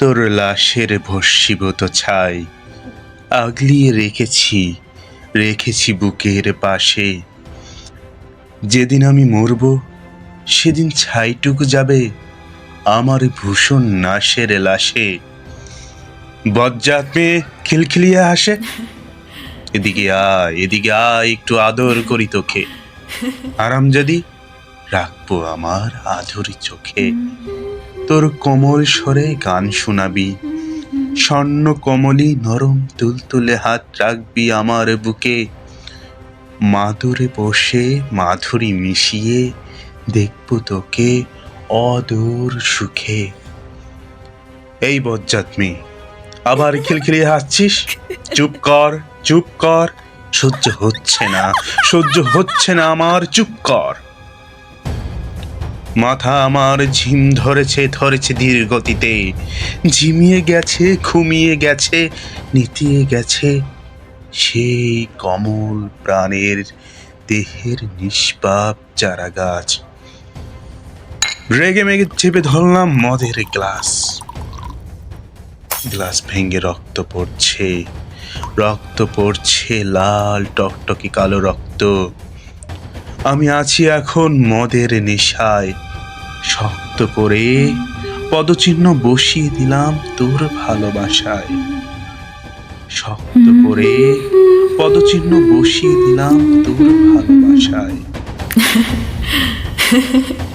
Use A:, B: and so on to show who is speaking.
A: তোর লাশের ভস্মীভূত ছাই। আগলিয়ে রেখেছি রেখেছি বুকের পাশে। যেদিন আমি মরব, সেদিন ছাইটুকু যাবে আমার ভূষণ নাশের লাশে। বজ্জাত মেয়ে খিলখিলিয়ে আসে এদিকে আয় এদিকে আয়, একটু আদর করি তোকে। আরাম যদি রাখব আমার আধুরি চোখে। তোর কোমল স্বরে গান শোনাবি। স্বর্ণ কমলি নরম তুলতুলে হাত রাখবি আমার বুকে। মাদুরে বসে, মাধুরী মিশিয়ে দেখব তোকে অদূর সুখে। এই বজ্জাত আবার খিলখিলিয়ে হাসছিস? চুপ কর চুপ কর। সহ্য হচ্ছে না, সহ্য হচ্ছে না আমার, চুপ কর। মাথা আমার ঝিম ধরেছে ধরেছে ধীর গতিতে ঝিমিয়ে গেছে, ঘুমিয়ে গেছে, নিতিয়ে গেছে সেই কমল প্রাণের দেহের নিষ্পাপ চারা গাছ রেগে মেগে চেপে ধরলাম মদের গ্লাস। গ্লাস ভেঙে রক্ত পড়ছে রক্ত পড়ছে লাল টকটকে কালো রক্ত। আমি আছি এখন মদের নেশায়। শক্ত করে পদচিহ্ন বসিয়ে দিলাম তোর ভালোবাসায়। শক্ত করে পদচিহ্ন বসিয়ে দিলাম তোর ভালোবাসায়।